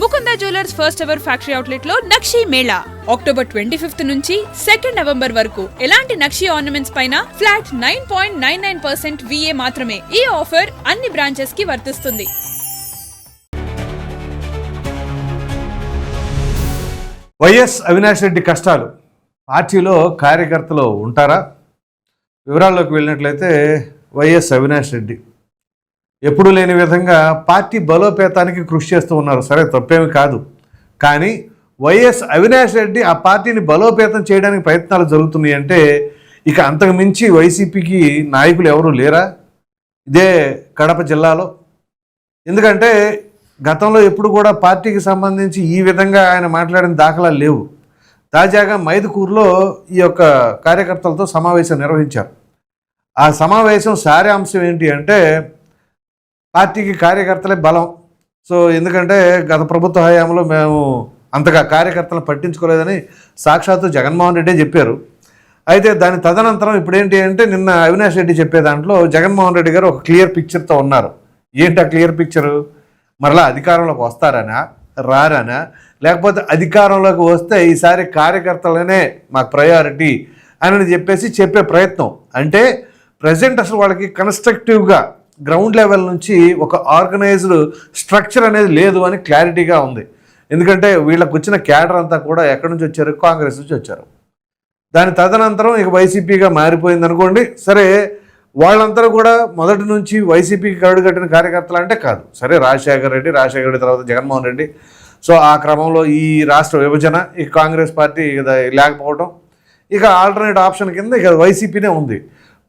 Mukunda jewellers first ever factory అవుట్లెట్లో నక్షి Mela. October twenty fifth నుంచి second November వరకు ఎలాంటి నక్షి ఆర్నమెంట్స్ పైన flat nine point nine nine percent VA మాత్రమే ఈ ఆఫర్ అన్ని బ్రాంచెస్కి వర్తిస్తుంది. వైఎస్ అవినాష్ రెడ్డి కష్టాలు. పార్టీలో కార్యకర్తలు ఉంటారా? వివరాల్లోకి వెళ్ళినట్లయితే వైఎస్ అవినాష్ రెడ్డి. ఎప్పుడూ లేని విధంగా పార్టీ బలోపేతానికి కృషి చేస్తూ ఉన్నారు. సరే తప్పేమి కాదు. కానీ వైఎస్ అవినాష్ రెడ్డి ఆ పార్టీని బలోపేతం చేయడానికి ప్రయత్నాలు జరుగుతున్నాయి అంటే ఇక అంతకు మించి వైసీపీకి నాయకులు ఎవరూ లేరా? ఇదే కడప జిల్లాలో. ఎందుకంటే గతంలో ఎప్పుడు కూడా పార్టీకి సంబంధించి ఈ విధంగా ఆయన మాట్లాడిన దాఖలాలు లేవు. తాజాగా మైదుకూరులో ఈ యొక్క కార్యకర్తలతో సమావేశం నిర్వహించారు. ఆ సమావేశం సారాంశం ఏంటి అంటే పార్టీకి కార్యకర్తలే బలం. సో ఎందుకంటే గత ప్రభుత్వ హయాంలో మేము అంతగా కార్యకర్తలను పట్టించుకోలేదని సాక్షాత్తు జగన్మోహన్ రెడ్డి చెప్పారు. అయితే దాని తదనంతరం ఇప్పుడు ఏంటి అంటే నిన్న అవినాష్ రెడ్డి చెప్పే దాంట్లో జగన్మోహన్ రెడ్డి గారు ఒక క్లియర్ పిక్చర్తో ఉన్నారు. ఏంటి ఆ క్లియర్ పిక్చరు? మరలా అధికారంలోకి వస్తారనా? రారనా? లేకపోతే అధికారంలోకి వస్తే ఈసారి కార్యకర్తలనే మాకు ప్రయారిటీ అని చెప్పేసి చెప్పే ప్రయత్నం. అంటే ప్రజెంట్ అసలు వాళ్ళకి కన్స్ట్రక్టివ్గా గ్రౌండ్ లెవెల్ నుంచి ఒక ఆర్గనైజ్డ్ స్ట్రక్చర్ అనేది లేదు అని క్లారిటీగా ఉంది. ఎందుకంటే వీళ్ళకు వచ్చిన క్యాడర్ అంతా కూడా ఎక్కడి నుంచి వచ్చారు? కాంగ్రెస్ నుంచి వచ్చారు. దాని తదనంతరం ఇక వైసీపీగా మారిపోయింది అనుకోండి. సరే వాళ్ళందరూ కూడా మొదటి నుంచి వైసీపీకి కరుడు కట్టిన కార్యకర్తలు అంటే కాదు. సరే రాజశేఖర రెడ్డి రాజశేఖర రెడ్డి తర్వాత జగన్మోహన్ రెడ్డి. సో ఆ క్రమంలో ఈ రాష్ట్ర విభజన ఈ కాంగ్రెస్ పార్టీ లేకపోవడం ఇక ఆల్టర్నేట్ ఆప్షన్ కింద ఇక వైసీపీనే ఉంది.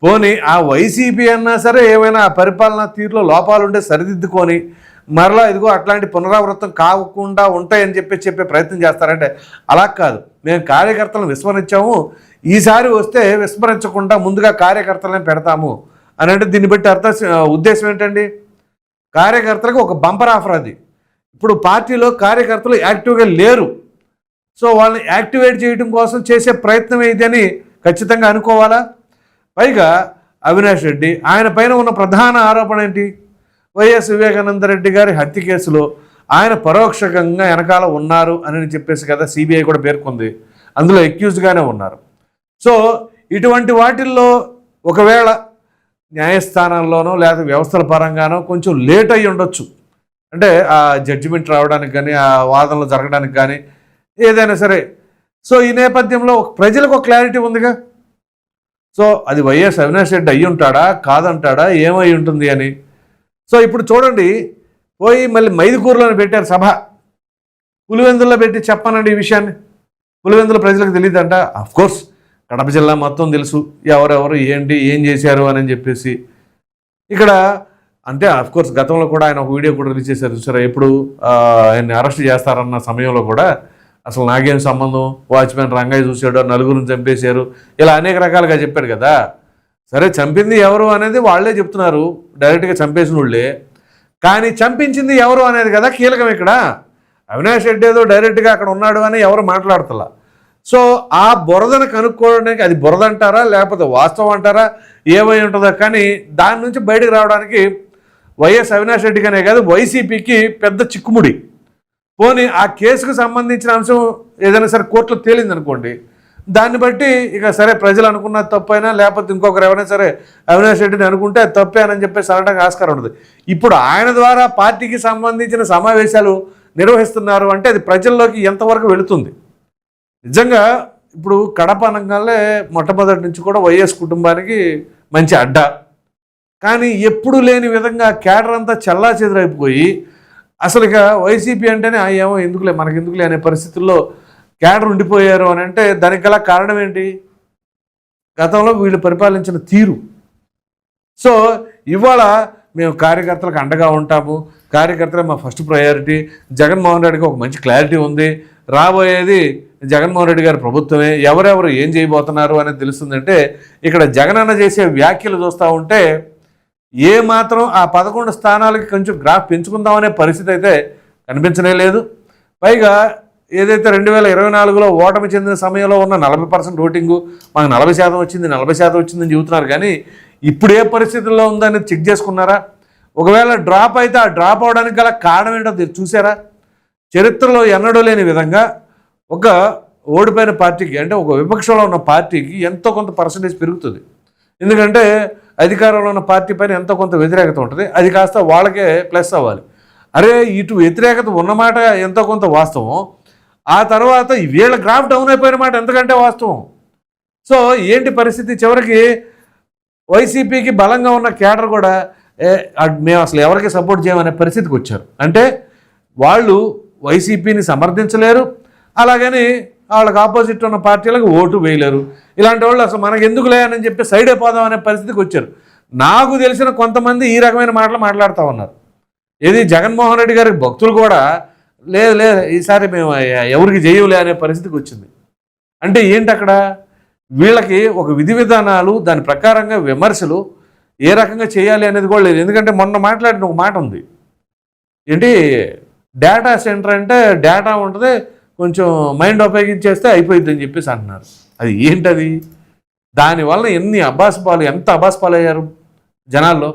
పోనీ ఆ వైసీపీ అన్నా సరే ఏమైనా పరిపాలన పరిపాలనా తీరులో లోపాలు ఉంటే సరిదిద్దుకొని మరలా ఇదిగో అట్లాంటి పునరావృతం కాకుండా ఉంటాయని చెప్పి చెప్పే ప్రయత్నం చేస్తారంటే అలా కాదు. మేము కార్యకర్తలను విస్మరించాము. ఈసారి వస్తే విస్మరించకుండా ముందుగా కార్యకర్తలను పెడతాము. అని అంటే దీన్ని బట్టి అర్థం ఉద్దేశం ఏంటండి? కార్యకర్తలకు ఒక బంపర్ ఆఫర్ అది. ఇప్పుడు పార్టీలో కార్యకర్తలు యాక్టివ్గా లేరు. సో వాళ్ళని యాక్టివేట్ చేయడం కోసం చేసే ప్రయత్నం ఇది అని ఖచ్చితంగా అనుకోవాలా? పైగా అవినాష్ రెడ్డి ఆయన పైన ఉన్న ప్రధాన ఆరోపణ ఏంటి? వైఎస్ వివేకానంద రెడ్డి గారి హత్య కేసులో ఆయన పరోక్షకంగా వెనకాల ఉన్నారు అని చెప్పేసి కదా సిబిఐ కూడా పేర్కొంది. అందులో ఎక్యూజ్గానే ఉన్నారు. సో ఇటువంటి వాటిల్లో ఒకవేళ న్యాయస్థానాల్లోనో లేదా వ్యవస్థల పరంగానో కొంచెం లేట్ అయ్యి ఉండొచ్చు. అంటే ఆ జడ్జిమెంట్ రావడానికి కానీ ఆ వాదనలు జరగడానికి కానీ ఏదైనా సరే. సో ఈ నేపథ్యంలో ప్రజలకు ఒక క్లారిటీ ఉందిగా? సో అది వైఎస్ అవినాష్ రెడ్డి అయ్యి ఉంటాడా కాదంటాడా? ఏమై ఉంటుంది అని. సో ఇప్పుడు చూడండి పోయి మళ్ళీ మైదుకూరులోనే పెట్టారు సభ. పులివెందుల్లో పెట్టి చెప్పనండి ఈ విషయాన్ని. పులివెందుల ప్రజలకు తెలియదంట. కోర్స్ కడప జిల్లా మొత్తం తెలుసు. ఎవరెవరు ఏంటి ఏం చేశారు అని చెప్పేసి. ఇక్కడ అంటే కోర్స్ గతంలో కూడా ఆయన ఒక వీడియో కూడా రిలీజ్ చేశారు. చూసారా? ఎప్పుడు ఆయన్ని అరెస్ట్ చేస్తారన్న సమయంలో కూడా అసలు నాకేం సంబంధం? వాచ్మెన్ రంగయ్య చూశాడు నలుగురిని చంపేశారు. ఇలా అనేక రకాలుగా చెప్పాడు కదా. సరే చంపింది ఎవరు అనేది వాళ్ళే చెప్తున్నారు. డైరెక్ట్గా చంపేసిన వాళ్ళే. కానీ చంపించింది ఎవరు అనేది కదా కీలకం ఇక్కడ. అవినాష్ రెడ్డి ఏదో డైరెక్ట్గా అక్కడ ఉన్నాడు అని ఎవరు మాట్లాడతలా. సో ఆ బురదను కనుక్కోవడానికి అది బురద అంటారా లేకపోతే వాస్తవం అంటారా ఏమై ఉంటుందో కానీ దాని నుంచి బయటకు రావడానికి వైఎస్ అవినాష్ రెడ్డిగానే కాదు వైసీపీకి పెద్ద చిక్కుముడి. పోనీ ఆ కేసుకు సంబంధించిన అంశం ఏదైనా సరే కోర్టులో తేలింది అనుకోండి దాన్ని బట్టి ఇక సరే ప్రజలు అనుకున్న తప్పైనా లేకపోతే ఇంకొకరు ఎవరైనా సరే అవినాష్ రెడ్డిని అనుకుంటే తప్పే తప్పేనని చెప్పేసి అనడానికి ఆస్కారం ఉండదు. ఇప్పుడు ఆయన ద్వారా పార్టీకి సంబంధించిన సమావేశాలు నిర్వహిస్తున్నారు అంటే అది ప్రజల్లోకి ఎంతవరకు వెళుతుంది? నిజంగా ఇప్పుడు కడప అనగానే మొట్టమొదటి నుంచి కూడా వైఎస్ కుటుంబానికి మంచి అడ్డ. కానీ ఎప్పుడు లేని విధంగా క్యాడర్ అంతా చల్లా చెదిరైపోయి అసలు ఇక వైసీపీ అంటేనే ఏమో ఎందుకులే మనకి ఎందుకులే అనే పరిస్థితుల్లో క్యాడర్ ఉండిపోయారు అని అంటే దానికి గల కారణం ఏంటి? గతంలో వీళ్ళు పరిపాలించిన తీరు. సో ఇవాళ మేము కార్యకర్తలకు అండగా ఉంటాము. కార్యకర్తలే మా ఫస్ట్ ప్రయారిటీ. జగన్మోహన్ రెడ్డికి ఒక మంచి క్లారిటీ ఉంది. రాబోయేది జగన్మోహన్ రెడ్డి గారి ప్రభుత్వమే. ఎవరెవరు ఏం చేయబోతున్నారు అనేది తెలుస్తుందంటే ఇక్కడ జగన్ చేసే వ్యాఖ్యలు చూస్తూ ఉంటే ఏ మాత్రం ఆ పదకొండు స్థానాలకి కొంచెం గ్రాఫ్ పెంచుకుందామనే పరిస్థితి అయితే కనిపించనే లేదు. పైగా ఏదైతే రెండు వేల ఇరవై నాలుగులో ఓటమి చెందిన సమయంలో ఉన్న నలభై పర్సెంట్ ఓటింగు మాకు నలభై శాతం వచ్చింది నలభై శాతం వచ్చిందని చెబుతున్నారు. కానీ ఇప్పుడు ఏ పరిస్థితుల్లో ఉందని చెక్ చేసుకున్నారా? ఒకవేళ డ్రాప్ అయితే ఆ డ్రాప్ అవడానికి గల కారణం ఏంటో చూసారా చరిత్రలో ఎన్నడూ లేని విధంగా ఒక ఓడిపోయిన పార్టీకి అంటే ఒక విపక్షంలో ఉన్న పార్టీకి ఎంతో కొంత పర్సంటేజ్ పెరుగుతుంది. ఎందుకంటే అధికారంలో ఉన్న పార్టీ పైన ఎంతో కొంత వ్యతిరేకత ఉంటుంది. అది కాస్త వాళ్ళకే ప్లస్ అవ్వాలి. అరే ఇటు వ్యతిరేకత ఉన్నమాట ఎంతో కొంత వాస్తవం. ఆ తర్వాత వీళ్ళ గ్రాఫ్ డౌన్ అయిపోయిన మాట ఎంతకంటే వాస్తవం. సో ఏంటి పరిస్థితి? చివరికి వైసీపీకి బలంగా ఉన్న కేడర్ కూడా ఏ, మేము అసలు ఎవరికి సపోర్ట్ చేయమనే పరిస్థితికి వచ్చారు. అంటే వాళ్ళు వైసీపీని సమర్థించలేరు. అలాగని వాళ్ళకి ఆపోజిట్ ఉన్న పార్టీలకు ఓటు వేయలేరు. ఇలాంటి వాళ్ళు అసలు మనకు ఎందుకు లేదని చెప్పి సైడ్ అయిపోదాం అనే పరిస్థితికి వచ్చారు. నాకు తెలిసిన కొంతమంది ఈ రకమైన మాటలు మాట్లాడుతూ ఉన్నారు. ఇది జగన్మోహన్ రెడ్డి గారి భక్తులు కూడా లేదు లేదు ఈసారి మేము ఎవరికి చేయవులే అనే పరిస్థితికి వచ్చింది. అంటే ఏంటి అక్కడ? వీళ్ళకి ఒక విధి విధానాలు దాని ప్రకారంగా విమర్శలు ఏ రకంగా చేయాలి అనేది కూడా లేదు. ఎందుకంటే మొన్న మాట్లాడిన ఒక మాట ఉంది. ఏంటి? డేటా సెంటర్ అంటే డేటా ఉంటుంది కొంచెం మైండ్ ఉపయోగించేస్తే అయిపోయింది అని చెప్పేసి అంటున్నారు. అది ఏంటది? దానివల్ల ఎన్ని అబ్బాసపాలు ఎంత అబ్బాసపాలు అయ్యారు జనాల్లో?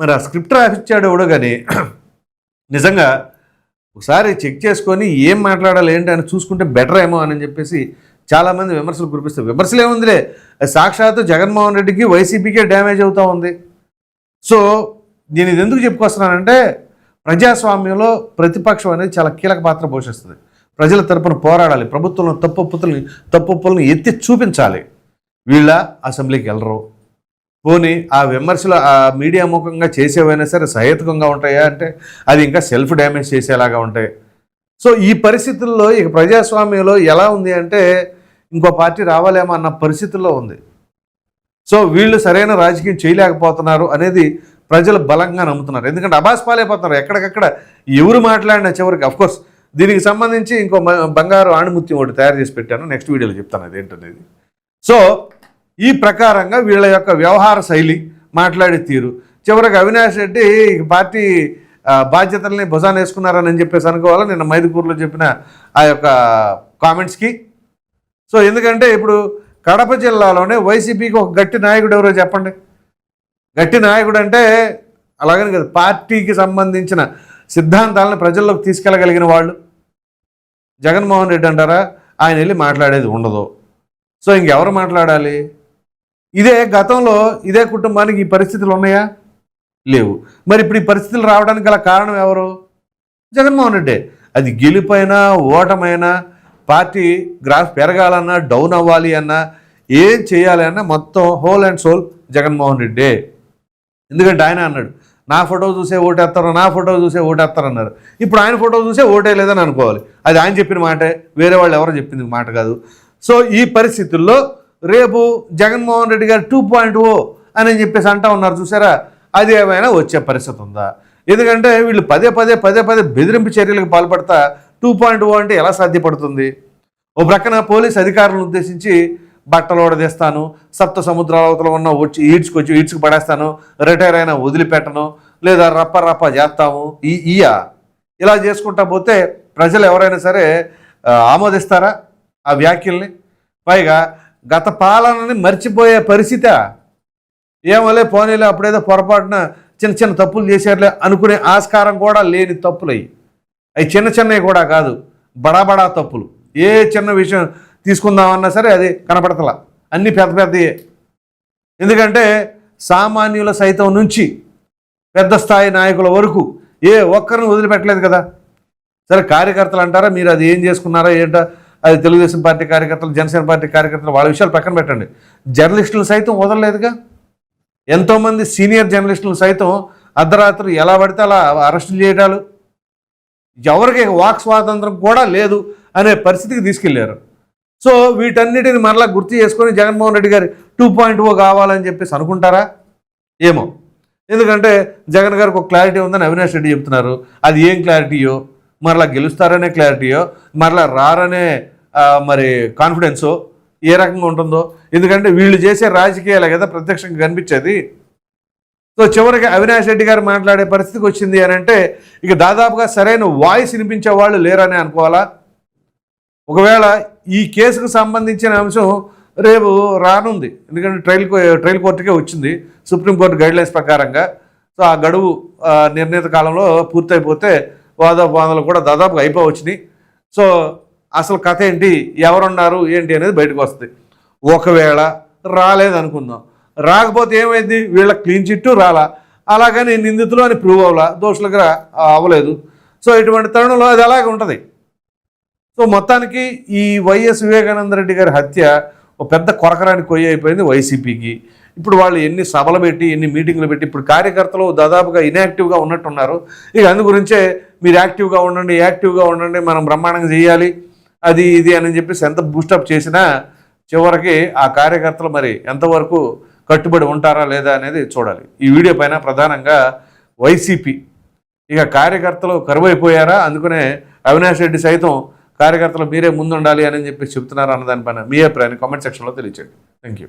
మరి ఆ స్క్రిప్ట్ రాసిచ్చాడు ఎవడో కానీ నిజంగా ఒకసారి చెక్ చేసుకొని ఏం మాట్లాడాలి ఏంటి అని చూసుకుంటే బెటర్ ఏమో అని చెప్పేసి చాలామంది విమర్శలు కురిపిస్తారు విమర్శలు ఏముందిలే సాక్షాత్తు జగన్మోహన్ రెడ్డికి వైసీపీకే డ్యామేజ్ అవుతూ ఉంది. సో నేను ఇది ఎందుకు చెప్పుకొస్తున్నానంటే ప్రజాస్వామ్యంలో ప్రతిపక్షం అనేది చాలా కీలక పాత్ర పోషిస్తుంది. ప్రజల తరపున పోరాడాలి. ప్రభుత్వంలో తప్పుపుతుల్ని తప్పుపుల్ని ఎత్తి చూపించాలి. వీళ్ళ అసెంబ్లీకి వెళ్ళరు. పోనీ ఆ విమర్శలు ఆ మీడియా ముఖంగా చేసేవైనా సరే సహేతుకంగా ఉంటాయా అంటే అది ఇంకా సెల్ఫ్ డ్యామేజ్ చేసేలాగా ఉంటాయి. సో ఈ పరిస్థితుల్లో ఇక ప్రజాస్వామ్యంలో ఎలా ఉంది అంటే ఇంకో పార్టీ రావాలేమో అన్న పరిస్థితుల్లో ఉంది. సో వీళ్ళు సరైన రాజకీయం చేయలేకపోతున్నారు అనేది ప్రజలు బలంగా నమ్ముతున్నారు. ఎందుకంటే అబాస్ పాలైపోతున్నారు. ఎక్కడికక్కడ ఎవరు మాట్లాడిన చివరికి అఫ్కోర్స్ దీనికి సంబంధించి ఇంకో మ- బంగారు ఆణిముత్యం ఒకటి తయారు చేసి పెట్టాను. నెక్స్ట్ వీడియోలో చెప్తాను అదేంటనేది. సో ఈ ప్రకారంగా వీళ్ళ యొక్క వ్యవహార శైలి మాట్లాడే తీరు. చివరికి అవినాష్ రెడ్డి పార్టీ బాధ్యతల్ని భుజాన్ వేసుకున్నారని చెప్పేసి అనుకోవాలి? నిన్న మైదుపూర్లో చెప్పిన ఆ యొక్క కామెంట్స్కి. సో ఎందుకంటే ఇప్పుడు కడప జిల్లాలోనే వైసీపీకి ఒక గట్టి నాయకుడు ఎవరో చెప్పండి. గట్టి నాయకుడు అంటే అలాగని కదా పార్టీకి సంబంధించిన సిద్ధాంతాలను ప్రజల్లోకి తీసుకెళ్ళగలిగిన వాళ్ళు. జగన్మోహన్ రెడ్డి అంటారా ఆయన వెళ్ళి మాట్లాడేది ఉండదు. సో ఇంకెవరు మాట్లాడాలి? ఇదే గతంలో ఇదే కుటుంబానికి ఈ పరిస్థితులు ఉన్నాయా? లేవు. మరి ఇప్పుడు ఈ పరిస్థితులు రావడానికి గల కారణం ఎవరు? జగన్మోహన్ రెడ్డి. అది గెలుపైనా ఓటమైనా పార్టీ గ్రాఫ్ పెరగాలన్నా డౌన్ అవ్వాలి అన్నా ఏం చేయాలి అన్నా మొత్తం హోల్ అండ్ సోల్ జగన్మోహన్ రెడ్డే. ఎందుకంటే ఆయన అన్నాడు నా ఫోటో చూసే ఓటేస్తారు నా ఫోటో చూసే ఓటేస్తారు అన్నారు ఇప్పుడు ఆయన ఫోటో చూసే ఓటే లేదని అనుకోవాలి. అది ఆయన చెప్పిన మాటే వేరే వాళ్ళు ఎవరో చెప్పింది మాట కాదు. సో ఈ పరిస్థితుల్లో రేపు జగన్మోహన్ రెడ్డి గారు టూ పాయింట్ ఓ అని చెప్పేసి అంటా ఉన్నారు చూసారా? అది ఏమైనా వచ్చే పరిస్థితి ఉందా? ఎందుకంటే వీళ్ళు పదే పదే పదే పదే బెదిరింపు చర్యలకు పాల్పడతా టూ పాయింట్ ఓ అంటే ఎలా సాధ్యపడుతుంది? ఓ ప్రక్కన పోలీస్ అధికారులను ఉద్దేశించి బట్టలు ఓడదీస్తాను సప్త సముద్రాల అవతల ఉన్న వచ్చి ఈడ్చుకొచ్చి ఈడ్చుకు పడేస్తాను రిటైర్ అయినా వదిలిపెట్టను లేదా రప్ప రప్ప చేస్తాము ఈ ఈయ. ఇలా చేసుకుంటా పోతే ప్రజలు ఎవరైనా సరే ఆమోదిస్తారా ఆ వ్యాఖ్యల్ని? పైగా గత పాలనని మర్చిపోయే పరిస్థితి. ఏమోలే పోనీలే అప్పుడేదో పొరపాటున చిన్న చిన్న తప్పులు చేశారులే అనుకునే ఆస్కారం కూడా లేని తప్పులు అవి అవి చిన్న చిన్నవి కూడా కాదు బడా బడా తప్పులు. ఏ చిన్న విషయం తీసుకుందామన్నా సరే అది కనపడతలా. అన్ని పెద్ద పెద్దయే. ఎందుకంటే సామాన్యుల సైతం నుంచి పెద్ద స్థాయి నాయకుల వరకు ఏ ఒక్కరిని వదిలిపెట్టలేదు కదా. సరే కార్యకర్తలు అంటారా మీరు అది ఏం చేసుకున్నారా ఏంటో? అది తెలుగుదేశం పార్టీ కార్యకర్తలు జనసేన పార్టీ కార్యకర్తలు వాళ్ళ విషయాలు పక్కన పెట్టండి. జర్నలిస్టులు సైతం వదలలేదుగా. ఎంతోమంది సీనియర్ జర్నలిస్టులు సైతం అర్ధరాత్రి ఎలా పడితే అలా అరెస్టులు చేయడాలు. ఎవరికి వాక్ స్వాతంత్రం కూడా లేదు అనే పరిస్థితికి తీసుకెళ్ళారు. సో వీటన్నిటిని మరలా గుర్తు చేసుకొని జగన్మోహన్ రెడ్డి గారు టూ పాయింట్ ఓ కావాలని చెప్పేసి అనుకుంటారా? ఏమో. ఎందుకంటే జగన్ గారికి ఒక క్లారిటీ ఉందని అవినాష్ రెడ్డి చెప్తున్నారు. అది ఏం క్లారిటీయో మరలా గెలుస్తారనే క్లారిటీయో మరలా రారనే మరి కాన్ఫిడెన్సో ఏ రకంగా ఉంటుందో? ఎందుకంటే వీళ్ళు చేసే రాజకీయాలే కదా ప్రత్యక్షంగా కనిపించేది. సో చివరికి అవినాష్ రెడ్డి గారు మాట్లాడే పరిస్థితికి వచ్చింది అని అంటే ఇక దాదాపుగా సరైన వాయిస్ వినిపించే వాళ్ళు లేరని అనుకోవాలా? ఒకవేళ ఈ కేసుకు సంబంధించిన అంశం రేపు రానుంది. ఎందుకంటే ట్రయల్ కో- ట్రయల్ కోర్టుకే వచ్చింది. సుప్రీంకోర్టు గైడ్లైన్స్ ప్రకారంగా. సో ఆ గడువు నిర్ణీత కాలంలో పూర్తయిపోతే వాదోపాదాలు కూడా దాదాపుగా అయిపోవచ్చినాయి. సో అసలు కథ ఏంటి? ఎవరున్నారు? ఏంటి అనేది బయటకు వస్తుంది. ఒకవేళ రాలేదనుకుందాం. రాకపోతే ఏమైంది? వీళ్ళ క్లీన్ చిట్టు రాలా? అలాగని నిందితులు అని ప్రూవ్ అవ్వాలా? దోషులుగా అవ్వలేదు. సో ఇటువంటి తరుణంలో అది అలాగే ఉంటుంది. సో మొత్తానికి ఈ వైఎస్ వివేకానంద రెడ్డి గారి హత్య ఒక పెద్ద కొరకరాని కొయ్య అయిపోయింది వైసీపీకి. ఇప్పుడు వాళ్ళు ఎన్ని సభలు పెట్టి ఎన్ని మీటింగ్లు పెట్టి ఇప్పుడు కార్యకర్తలు దాదాపుగా ఇన్యాక్టివ్గా ఉన్నట్టున్నారు. ఇక అందు గురించే మీరు యాక్టివ్గా ఉండండి యాక్టివ్గా ఉండండి మనం బ్రహ్మాండంగా చేయాలి అది ఇది అని చెప్పేసి ఎంత బూస్టప్ చేసినా చివరికి ఆ కార్యకర్తలు మరి ఎంతవరకు కట్టుబడి ఉంటారా లేదా అనేది చూడాలి. ఈ వీడియో పైన ప్రధానంగా వైసీపీ. ఇక కార్యకర్తలు కరువైపోయారా? అందుకనే అవినాష్ రెడ్డి సైతం కార్యకర్తలు మీరే ముందుండాలి అని చెప్పి చెప్తున్నారు అన్న దానిపైన మీ అభిప్రాయాన్ని కామెంట్ సెక్షన్లో తెలియచేయండి. Thank you